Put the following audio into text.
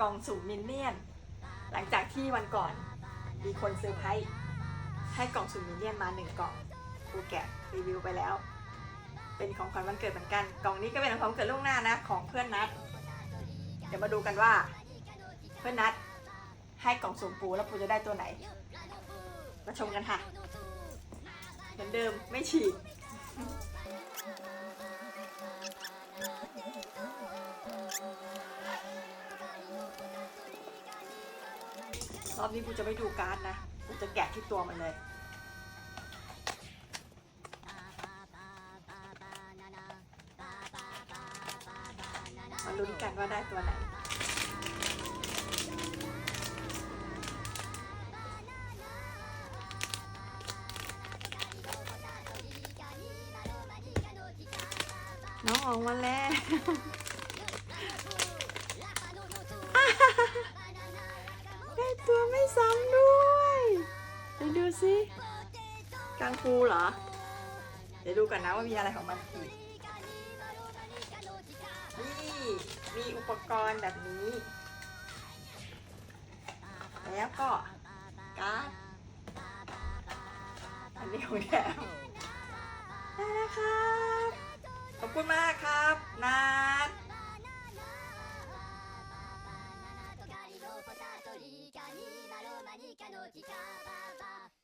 กล่องสุ่มมินเนี่ยน หลังจากที่วันก่อนมีคนเซอร์ไพรส์ให้กล่องสุ่มมินเนี่ยนมาหนึ่งกล่องกูแกะรีวิวไปแล้ว เป็นของขวัญวันเกิดเหมือนกัน กล่องนี้ก็เป็นของขวัญวันเกิดล่วงหน้านะของเพื่อนนัด เดี๋ยวมาดูกันว่า เพื่อนนัดให้กล่องสุ่มปูแล้วปูจะได้ตัวไหน มาชมกันค่ะ เหมือนเดิมไม่ฉีก รอบนี้กูจะไม่ดูการ์ดนะ กูจะแกะที่ตัวมันเลย มาลุ้นกันว่าได้ตัวไหน น้องออกมาแล้ว ซ้ำด้วยไปดูสิกังฟูเหรอ เดี๋ยวดูกันนะว่ามีอะไรของมันอีกนี่มีอุปกรณ์แบบนี้ แล้วก็การ์ดอันนี้ของแถมได้แล้วครับ ขอบคุณมากครับนา 何かの力は